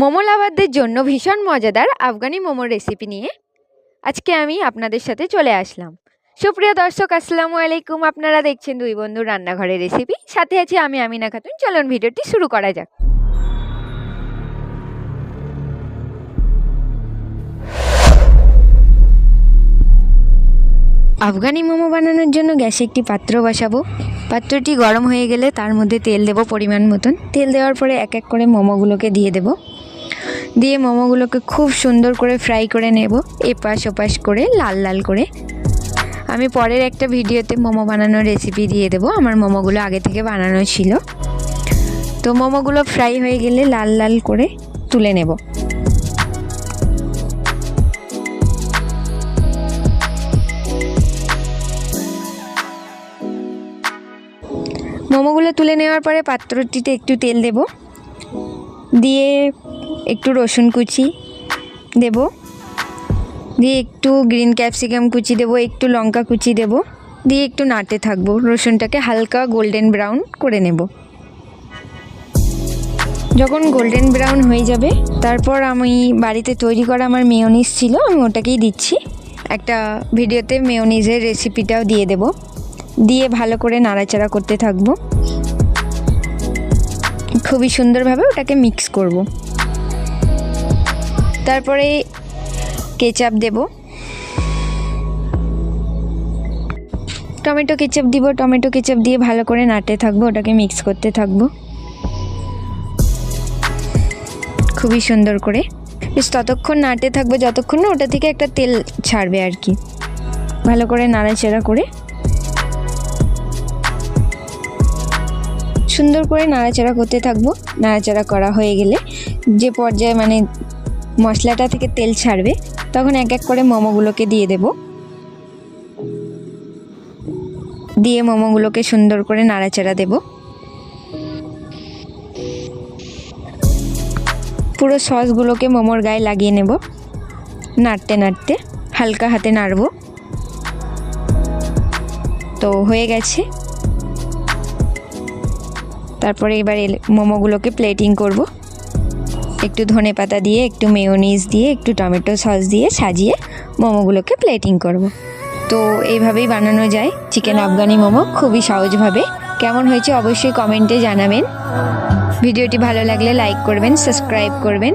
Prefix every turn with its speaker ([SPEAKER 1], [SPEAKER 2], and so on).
[SPEAKER 1] মোমো লাভারদের জন্য ভীষণ মজাদার আফগানি মোমোর রেসিপি নিয়ে আজকে আমি আপনাদের সাথে চলে আসলাম। সুপ্রিয় দর্শক, আসসালামু আলাইকুম। আপনারা দেখছেন দুই বন্ধু রান্নাঘরের রেসিপি সাথে আছি আমি আমিনা খাতুন। চলুন ভিডিওটি শুরু করা যাক। আফগানি মোমো বানানোর জন্য গ্যাসে একটি পাত্র বসাবো। পাত্রটি গরম হয়ে গেলে তার মধ্যে তেল দেব পরিমাণ মতন। তেল দেওয়ার পরে এক এক করে মোমোগুলোকে দিয়ে দেব। দিয়ে মোমোগুলোকে খুব সুন্দর করে ফ্রাই করে নেব, এপাশ ওপাশ করে, লাল লাল করে। আমি পরের একটা ভিডিওতে মোমো বানানোর রেসিপি দিয়ে দেবো, আমার মোমোগুলো আগে থেকে বানানো ছিল। তো মোমোগুলো ফ্রাই হয়ে গেলে লাল লাল করে তুলে নেব। মোমোগুলো তুলে নেওয়ার পরে পাত্রটিতে একটু তেল দেব। দিয়ে একটু রসুন কুচি দেব। দিয়ে একটু গ্রিন ক্যাপসিকাম কুচি দেব, একটু লঙ্কা কুচি দেব। দিয়ে একটু নাড়তে থাকব, রসুনটাকে হালকা গোল্ডেন ব্রাউন করে নেব। যখন গোল্ডেন ব্রাউন হয়ে যাবে, তারপর আমি বাড়িতে তৈরি করা আমার মেয়নিজ ছিল, আমি ওটাকেই দিচ্ছি। একটা ভিডিওতে মেয়নিজের রেসিপিটাও দিয়ে দেব। দিয়ে ভালো করে নাড়াচাড়া করতে থাকব। খুবই সুন্দরভাবে ওটাকে মিক্স করব। তারপরে কেচাপ দেব। টমেটো কেচাপ দিব, টমেটো কেচাপ দিয়ে ভালো করে নাড়তে থাকব, ওটাকে মিক্স করতে থাকব। খুবই সুন্দর করে। বেশ ততক্ষণ নাড়তে থাকব, যতক্ষণ না ওটা থেকে একটা তেল ছাড়বে আর কি। ভালো করে নাড়াচাড়া করে। সুন্দর করে নাড়াচাড়া করতে থাকব। নাড়াচাড়া করা হয়ে গেলে যে পর্যায়ে মানে মশলাটা থেকে তেল ছাড়বে, তখন এক এক করে মোমোগুলোকে দিয়ে দেব। দিয়ে মোমোগুলোকে সুন্দর করে নাড়াচাড়া দেব। পুরো সসগুলোকে মোমোর গায়ে লাগিয়ে নেব। নাড়তে নাড়তে হালকা হাতে নাড়বো। তো হয়ে গেছে। তারপরে এবার মোমোগুলোকে প্লেটিং করব। একটু ধনে পাতা দিয়ে, একটু মেয়োনিজ দিয়ে, একটু টমেটো সস দিয়ে সাজিয়ে মোমোগুলোকে প্লেটিং করব। তো এইভাবেই বানানো যায়। চিকেন আফগানি মোমো খুবই সহজভাবে। কেমন হয়েছে অবশ্যই কমেন্টে জানাবেন। ভিডিওটি ভালো লাগলে লাইক করবেন সাবস্ক্রাইব করবেন।